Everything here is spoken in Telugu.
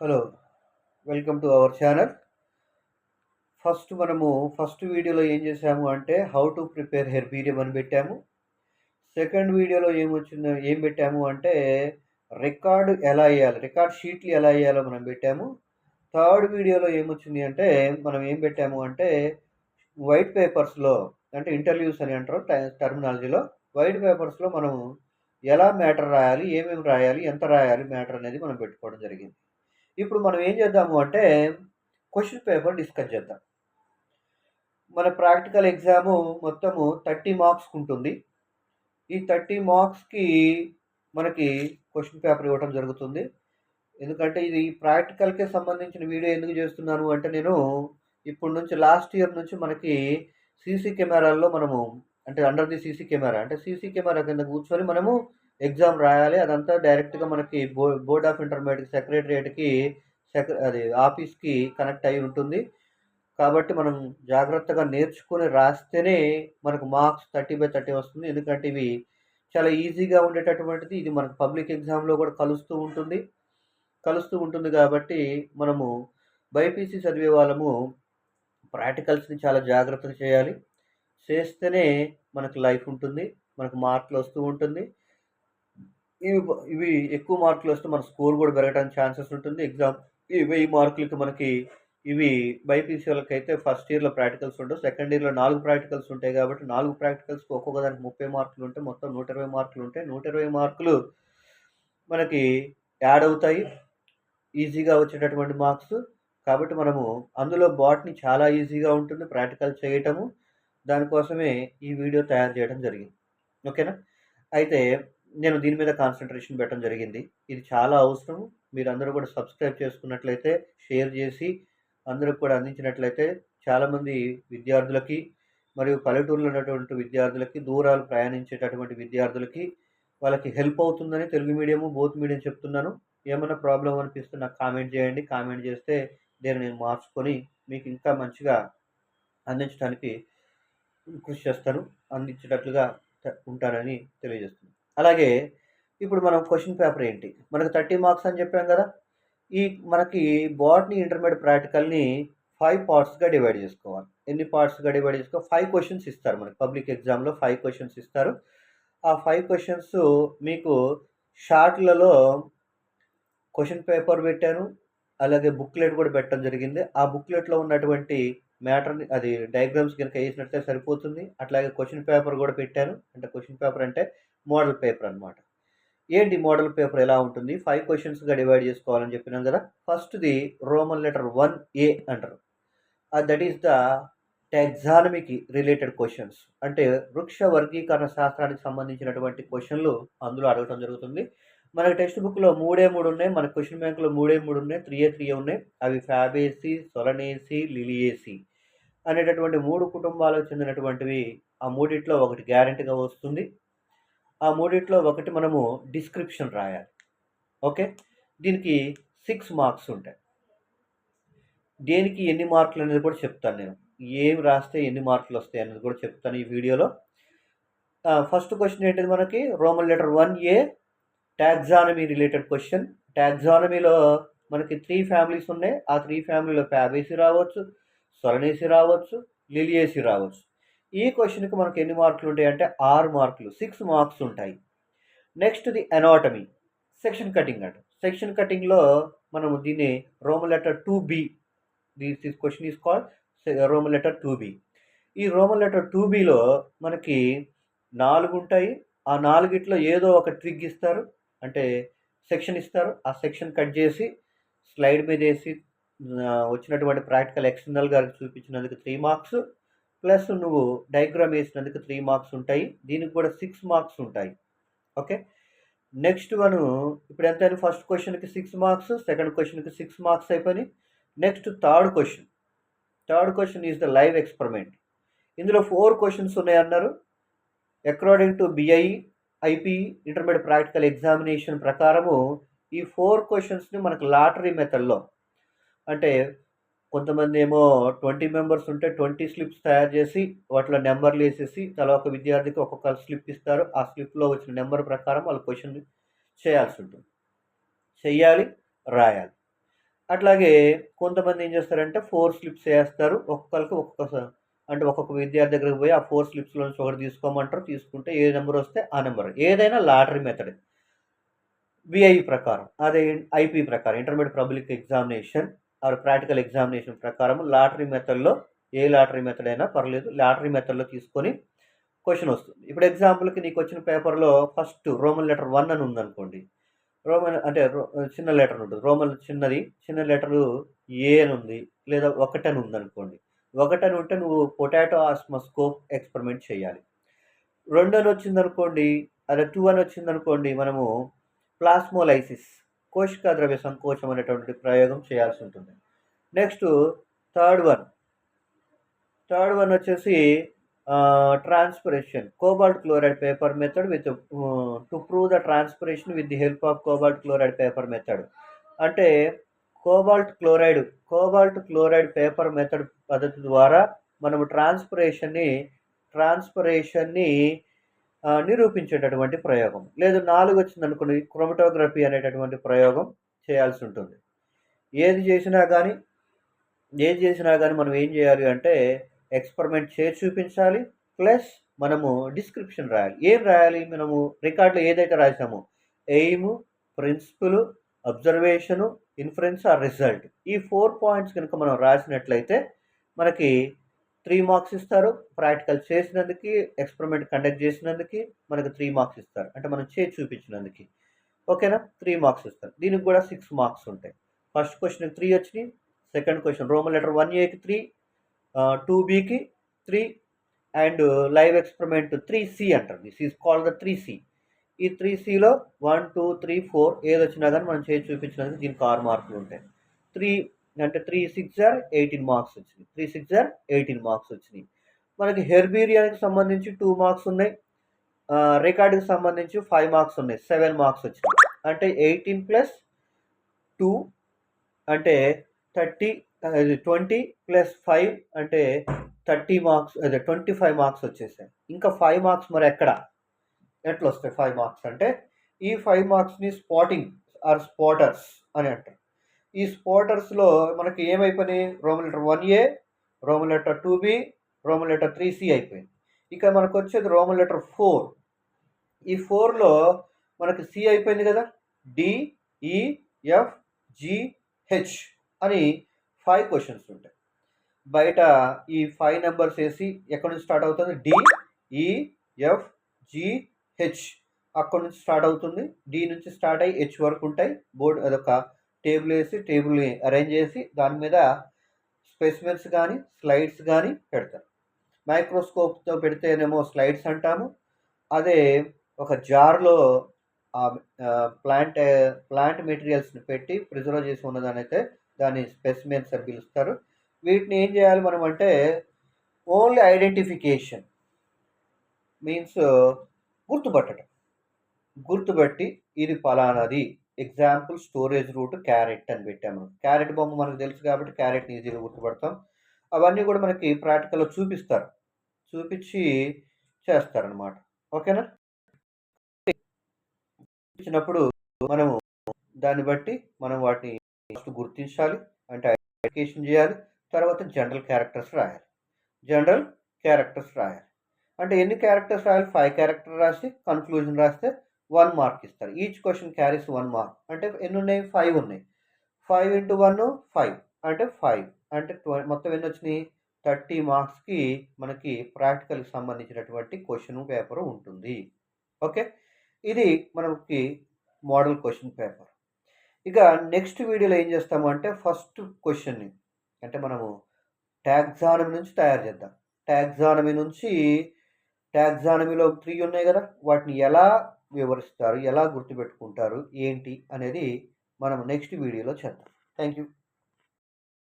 Hello welcome to our channel. First మనము ఫస్ట్ వీడియోలో ఏం చేసాము అంటే హౌ టు ప్రిపేర్ హెర్బీరియం అని పెట్టాము. సెకండ్ వీడియోలో ఏమొచ్చిందో ఏం పెట్టాము అంటే రికార్డు ఎలా వేయాలి రికార్డ్ షీట్లు ఎలా వేయాలో మనం పెట్టాము. థర్డ్ వీడియోలో ఏమొచ్చింది అంటే మనం ఏం పెట్టాము అంటే వైట్ పేపర్స్లో అంటే ఇంటర్వ్యూస్ అని అంటారు టర్మినాలజీలో వైట్ పేపర్స్లో మనము ఎలా మ్యాటర్ రాయాలి ఏమేమి రాయాలి ఎంత రాయాలి మ్యాటర్ అనేది మనం పెట్టుకోవడం జరిగింది. ఇప్పుడు మనం ఏం చేద్దాము అంటే క్వశ్చన్ పేపర్ డిస్కస్ చేద్దాం. మన ప్రాక్టికల్ ఎగ్జాము మొత్తము థర్టీ మార్క్స్కి ఉంటుంది ఈ థర్టీ మార్క్స్కి మనకి క్వశ్చన్ పేపర్ ఇవ్వడం జరుగుతుంది. ఎందుకంటే ఇది ప్రాక్టికల్కే సంబంధించిన వీడియో ఎందుకు చేస్తున్నాను అంటే నేను ఇప్పటి నుంచి లాస్ట్ ఇయర్ నుంచి మనకి సీసీ కెమెరాల్లో మనము అంటే అండర్ ది సీసీ కెమెరా అంటే సీసీ కెమెరా కింద కూర్చొని మనము ఎగ్జామ్ రాయాలి. అదంతా డైరెక్ట్గా మనకి బో బోర్డ్ ఆఫ్ ఇంటర్మీడియట్ సెక్రటరియట్కి సెక అది ఆఫీస్కి కనెక్ట్ అయి ఉంటుంది. కాబట్టి మనం జాగ్రత్తగా నేర్చుకొని రాస్తేనే మనకు మార్క్స్ థర్టీ బై థర్టీ వస్తుంది. ఎందుకంటే ఇవి చాలా ఈజీగా ఉండేటటువంటిది. ఇది మనకు పబ్లిక్ ఎగ్జామ్లో కూడా కలుస్తూ ఉంటుంది. కలుస్తూ ఉంటుంది కాబట్టి మనము బైపీసీ చదివే వాళ్ళము ప్రాక్టికల్స్ని చాలా జాగ్రత్తగా చేయాలి. చేస్తేనే మనకు లైఫ్ ఉంటుంది. మనకు మార్కులు వస్తూ ఉంటుంది. ఇవి ఇవి ఎక్కువ మార్కులు వస్తే మన స్కోర్ కూడా పెరగడానికి ఛాన్సెస్ ఉంటుంది. ఎగ్జామ్ ఈ వెయ్యి మార్కులకి మనకి ఇవి బైపీసీ వాళ్ళకైతే ఫస్ట్ ఇయర్లో ప్రాక్టికల్స్ ఉండవు. సెకండ్ ఇయర్లో నాలుగు ప్రాక్టికల్స్ ఉంటాయి కాబట్టి నాలుగు ప్రాక్టికల్స్కి ఒక్కొక్క దానికి ముప్పై మార్కులు ఉంటాయి మొత్తం నూట ఇరవై మార్కులు ఉంటాయి నూట ఇరవై మార్కులు మనకి యాడ్ అవుతాయి. ఈజీగా వచ్చేటటువంటి మార్క్స్. కాబట్టి మనము అందులో బాట్ని చాలా ఈజీగా ఉంటుంది ప్రాక్టికల్ చేయటము. దానికోసమే ఈ వీడియో తయారు చేయడం జరిగింది. ఓకేనా? అయితే నేను దీని మీద కాన్సన్ట్రేషన్ పెట్టడం జరిగింది. ఇది చాలా అవసరం. మీరు అందరూ కూడా సబ్స్క్రైబ్ చేసుకున్నట్లయితే షేర్ చేసి అందరికి కూడా అందించినట్లయితే చాలామంది విద్యార్థులకి మరియు పల్లెటూరులో ఉన్నటువంటి విద్యార్థులకి దూరాలు ప్రయాణించేటటువంటి విద్యార్థులకి వాళ్ళకి హెల్ప్ అవుతుందని తెలుగు మీడియము బోత్ మీడియం చెప్తున్నాను. ఏమైనా ప్రాబ్లం అనిపిస్తే నాకు కామెంట్ చేయండి. కామెంట్ చేస్తే దీన్ని నేను మార్చుకొని మీకు ఇంకా మంచిగా అందించడానికి కృషి చేస్తాను. అందించేటట్లుగా ఉంటానని తెలియజేస్తున్నాను. అలాగే ఇప్పుడు మనం క్వశ్చన్ పేపర్ ఏంటి? మనకు థర్టీ మార్క్స్ అని చెప్పాం కదా. ఈ మనకి బాట్ని ఇంటర్మీడియట్ ప్రాక్టికల్ని ఫైవ్ పార్ట్స్గా డివైడ్ చేసుకోవాలి. ఎన్ని పార్ట్స్గా డివైడ్ చేసుకో ఫైవ్ క్వశ్చన్స్ ఇస్తారు మనకి. పబ్లిక్ ఎగ్జామ్లో ఫైవ్ క్వశ్చన్స్ ఇస్తారు. ఆ ఫైవ్ క్వశ్చన్స్ మీకు షార్ట్లలో క్వశ్చన్ పేపర్ పెట్టాను. అలాగే బుక్లెట్ కూడా పెట్టడం జరిగింది. ఆ బుక్లెట్లో ఉన్నటువంటి మ్యాటర్ని అది డయాగ్రామ్స్ కనుక వేసినట్లయితే సరిపోతుంది. అట్లాగే క్వశ్చన్ పేపర్ కూడా పెట్టాను. అంటే క్వశ్చన్ పేపర్ అంటే మోడల్ పేపర్ అనమాట ఏంటి మోడల్ పేపర్ ఎలా ఉంటుంది? ఫైవ్ క్వశ్చన్స్గా డివైడ్ చేసుకోవాలని చెప్పినాం కదా. ఫస్ట్ది రోమన్ లెటర్ వన్ ఏ అంటారు. దట్ ఈస్ ద టెగ్జానమీకి రిలేటెడ్ క్వశ్చన్స్ అంటే వృక్ష వర్గీకరణ శాస్త్రానికి సంబంధించినటువంటి క్వశ్చన్లు అందులో అడగటం జరుగుతుంది. మనకి టెక్స్ట్ బుక్లో మూడే మూడు ఉన్నాయి. మన క్వశ్చన్ బ్యాంక్లో మూడే మూడు ఉన్నాయి. త్రీ ఏ త్రీ ఉన్నాయి. అవి ఫ్యాబేసి సొలనేసి లిలియేసి అనేటటువంటి మూడు కుటుంబాలకు చెందినటువంటివి ఆ మూడిట్లో ఒకటి గ్యారెంటీగా వస్తుంది. ఆ మూడిట్లో ఒకటి మనము డిస్క్రిప్షన్ రాయాలి. ఓకే? దీనికి సిక్స్ మార్క్స్ ఉంటాయి. దేనికి ఎన్ని మార్కులు అనేది కూడా చెప్తాను నేను. ఏం రాస్తే ఎన్ని మార్కులు వస్తాయి అనేది కూడా చెప్తాను ఈ వీడియోలో. ఫస్ట్ క్వశ్చన్ ఏంటిది మనకి? Roman letter one A taxonomy related question ట్యాగ్జానమీలో మనకి త్రీ ఫ్యామిలీస్ ఉన్నాయి. ఆ త్రీ ఫ్యామిలీలో ఫ్యాబేసి రావచ్చు సొలనేసి రావచ్చు లిలియేసి రావచ్చు. ఈ క్వశ్చన్కి మనకు ఎన్ని మార్కులు ఉంటాయి అంటే ఆరు మార్కులు సిక్స్ మార్క్స్ ఉంటాయి. Next the anatomy section cutting అంట. సెక్షన్ కటింగ్లో మనం దీన్ని Roman letter two B this question is called Roman letter two B ఈ రోమన్ లెటర్ టూ బిలో మనకి నాలుగు ఉంటాయి. ఆ నాలుగిట్లో ఏదో ఒక ట్రిగ్ ఇస్తారు. అంటే సెక్షన్ ఇస్తారు. ఆ సెక్షన్ కట్ చేసి స్లైడ్ మీద వేసి వచ్చినటువంటి ప్రాక్టికల్ ఎక్స్టర్నల్ గారికి చూపించినందుకు త్రీ మార్క్స్ ప్లస్ నువ్వు డయాగ్రామ్ వేసినందుకు త్రీ మార్క్స్ ఉంటాయి. దీనికి కూడా సిక్స్ మార్క్స్ ఉంటాయి. ఓకే? నెక్స్ట్ వన్ ఇప్పుడు ఎంత ఫస్ట్ క్వశ్చన్కి సిక్స్ మార్క్స్ సెకండ్ క్వశ్చన్కి సిక్స్ మార్క్స్ అయిపోయినాయి. Next third question. Third question is the live experiment. ఇందులో ఫోర్ క్వశ్చన్స్ ఉన్నాయన్నారు according to BI IP intermediate practical examination ప్రకారము ఈ ఫోర్ క్వశ్చన్స్ని మనకు లాటరీ మెథడ్లో అంటే కొంతమంది ఏమో ట్వంటీ మెంబర్స్ ఉంటే ట్వంటీ స్లిప్స్ తయారు చేసి వాటిలో నెంబర్లు వేసేసి తల ఒక విద్యార్థికి ఒక్కొక్క స్లిప్ ఇస్తారు. ఆ స్లిప్లో వచ్చిన నెంబర్ ప్రకారం వాళ్ళు క్వశ్చన్ చేయాల్సి ఉంటుంది. చెయ్యాలి రాయాలి. అట్లాగే కొంతమంది ఏం చేస్తారంటే ఫోర్ స్లిప్స్ వేస్తారు. ఒక్కొక్కరికి ఒక్కొక్క అంటే ఒక్కొక్క విద్యార్థి దగ్గరికి పోయి ఆ ఫోర్ స్లిప్స్లో నుంచి ఒకటి తీసుకోమంటారు. తీసుకుంటే ఏ నెంబర్ వస్తే ఆ నెంబర్. ఏదైనా లాటరీ మెథడ్. విఐ ప్రకారం అదే ఐపీ ప్రకారం ఇంటర్మీడియట్ పబ్లిక్ ఎగ్జామినేషన్ ఆవిడ ప్రాక్టికల్ ఎగ్జామినేషన్ ప్రకారం లాటరీ మెథడ్లో ఏ లాటరీ మెథడ్ అయినా పర్లేదు లాటరీ మెథడ్లో తీసుకొని క్వశ్చన్ వస్తుంది. ఇప్పుడు ఎగ్జాంపుల్కి నీకు వచ్చిన పేపర్లో ఫస్ట్ రోమన్ లెటర్ వన్ అని ఉందనుకోండి. రోమన్ అంటే చిన్న లెటర్ ఉంటుంది. రోమన్ చిన్నది చిన్న లెటరు ఏ అని ఉంది లేదా ఒకటని ఉందనుకోండి. ఒకటని ఉంటే నువ్వు పొటాటో ఆస్మస్కోప్ ఎక్స్పెరిమెంట్ చేయాలి. రెండు అని వచ్చిందనుకోండి అదే టూ అని వచ్చిందనుకోండి మనము ప్లాస్మోలైసిస్ కోశికా ద్రవ్య సంకోచం అనేటువంటి ప్రయోగం చేయాల్సి ఉంటుంది. Next third one third one వచ్చేసి transpiration cobalt chloride paper method with to prove the transpiration with the help of cobalt chloride paper method అంటే cobalt chloride cobalt chloride paper method పద్ధతి ద్వారా మనము ట్రాన్స్పిరేషన్ని ట్రాన్స్పిరేషన్ని నిరూపించేటటువంటి ప్రయోగం. లేదు నాలుగు వచ్చింది అనుకుని క్రోమటోగ్రఫీ అనేటటువంటి ప్రయోగం చేయాల్సి ఉంటుంది. ఏది చేసినా కానీ ఏది చేసినా కానీ మనం ఏం చేయాలి అంటే ఎక్స్పెరిమెంట్ చేసి చూపించాలి ప్లస్ మనము డిస్క్రిప్షన్ రాయాలి. ఏం రాయాలి? మనము రికార్డులో ఏదైతే రాసామో aim principle observation inference or result. ఈ ఫోర్ పాయింట్స్ కనుక మనం రాసినట్లయితే మనకి త్రీ మార్క్స్ ఇస్తారు. ప్రాక్టికల్ చేసినందుకు ఎక్స్పెరిమెంట్ కండక్ట్ చేసినందుకు మనకు త్రీ మార్క్స్ ఇస్తారు. అంటే మనం చేసి చూపించినందుకు. ఓకేనా? త్రీ మార్క్స్ ఇస్తారు. దీనికి కూడా సిక్స్ మార్క్స్ ఉంటాయి. ఫస్ట్ క్వశ్చన్ త్రీ వచ్చినాయి. Second question Roman letter one ఏకి త్రీ టూ బీకి three and live experiment three C అంటారు. This is call the three C ఈ త్రీ సిలో వన్ టూ త్రీ ఫోర్ ఏది వచ్చినా కానీ మనం చేసి చూపించినందుకు దీనికి ఆరు మార్కులు ఉంటాయి. త్రీ అంటే three six or eighteen marks వచ్చినాయి. Three six or eighteen marks వచ్చినాయి. మనకి హెర్బీరియానికి సంబంధించి టూ మార్క్స్ ఉన్నాయి. రికార్డుకి సంబంధించి ఫైవ్ మార్క్స్ ఉన్నాయి. సెవెన్ మార్క్స్ వచ్చినాయి. అంటే ఎయిటీన్ ప్లస్ టూ అంటే థర్టీ ట్వంటీ ప్లస్ ఫైవ్ అంటే థర్టీ మార్క్స్ అదే ట్వంటీ ఫైవ్ మార్క్స్ వచ్చేసాయి. ఇంకా ఫైవ్ మార్క్స్ మరి ఎక్కడ? ఎట్లా వస్తాయి ఫైవ్ మార్క్స్ అంటే ఈ ఫైవ్ మార్క్స్ని స్పాటింగ్ ఆర్ స్పాటర్స్ అని అంటారు. ఈ స్పోర్టర్స్లో మనకి ఏమైపోయినాయి? Roman letter one A Roman letter two B Roman letter three C అయిపోయింది. ఇక మనకు వచ్చేది రోమన్ లెటర్ ఫోర్ ఈ ఫోర్లో మనకి సి అయిపోయింది కదా? D E F G H e, అని ఫైవ్ క్వశ్చన్స్ ఉంటాయి. బయట ఈ ఫైవ్ నెంబర్స్ వేసి ఎక్కడి నుంచి స్టార్ట్ అవుతుంది? డిఈఎఫ్ జిహెచ్ e, అక్కడి నుంచి స్టార్ట్ అవుతుంది. డి నుంచి స్టార్ట్ అయ్యి హెచ్ వరకు ఉంటాయి. బోర్డు అదొక టేబుల్ వేసి టేబుల్ని అరేంజ్ చేసి దాని మీద స్పెసిమెన్స్ కానీ స్లైడ్స్ కానీ పెడతారు మైక్రోస్కోప్తో పెడితేనేమో స్లైడ్స్ అంటాము. అదే ఒక జార్లో ప్లాంట్ ప్లాంట్ మెటీరియల్స్ని పెట్టి ప్రిజర్వ్ చేసి ఉన్నదాని అయితే దాన్ని స్పెసిమెన్స్ అని పిలుస్తారు. వీటిని ఏం చేయాలి మనం అంటే ఓన్లీ ఐడెంటిఫికేషన్ మీన్స్ గుర్తుపట్టడం గుర్తుపట్టి ఇది ఫలానాది. ఎగ్జాంపుల్ స్టోరేజ్ రూట్ క్యారెట్ అని పెట్టాము క్యారెట్ బొమ్మ మనకు తెలుసు కాబట్టి క్యారెట్ని ఈజీగా గుర్తుపడతాం. అవన్నీ కూడా మనకి ప్రాక్టికల్లో చూపిస్తారు. చూపించి చేస్తారనమాట ఓకేనా? ఇచ్చినప్పుడు మనము దాన్ని బట్టి మనం వాటిని ఫస్ట్ గుర్తించాలి. అంటే ఐడెంటిఫికేషన్ చేయాలి. తర్వాత జనరల్ క్యారెక్టర్స్ రాయాలి. జనరల్ క్యారెక్టర్స్ రాయాలి. అంటే ఎన్ని క్యారెక్టర్స్ రాయాలి? ఫైవ్ క్యారెక్టర్ రాసి కన్క్లూజన్ రాస్తే వన్ మార్క్ ఇస్తారు. Each question carries one mark అంటే ఎన్ని ఉన్నాయి ఫైవ్ ఉన్నాయి. ఫైవ్ ఇంటూ వన్ ఫైవ్ అంటే ఫైవ్ అంటే మొత్తం ఎన్ని వచ్చినాయి? థర్టీ మార్క్స్కి మనకి ప్రాక్టికల్కి సంబంధించినటువంటి క్వశ్చన్ పేపర్ ఉంటుంది. ఓకే ఇది మనకి మోడల్ క్వశ్చన్ పేపర్ ఇక నెక్స్ట్ వీడియోలో ఏం చేస్తాము అంటే ఫస్ట్ క్వశ్చన్ని అంటే మనము ట్యాక్సానమీ నుంచి తయారు చేద్దాం. ట్యాక్సానమీ నుంచి ట్యాక్సానమీలో త్రీ ఉన్నాయి కదా? వాటిని ఎలా వివరిస్తారు ఎలా గుర్తుపెట్టుకుంటారు ఏంటి అనేది మనం నెక్స్ట్ వీడియోలో చేద్దాం. Thank you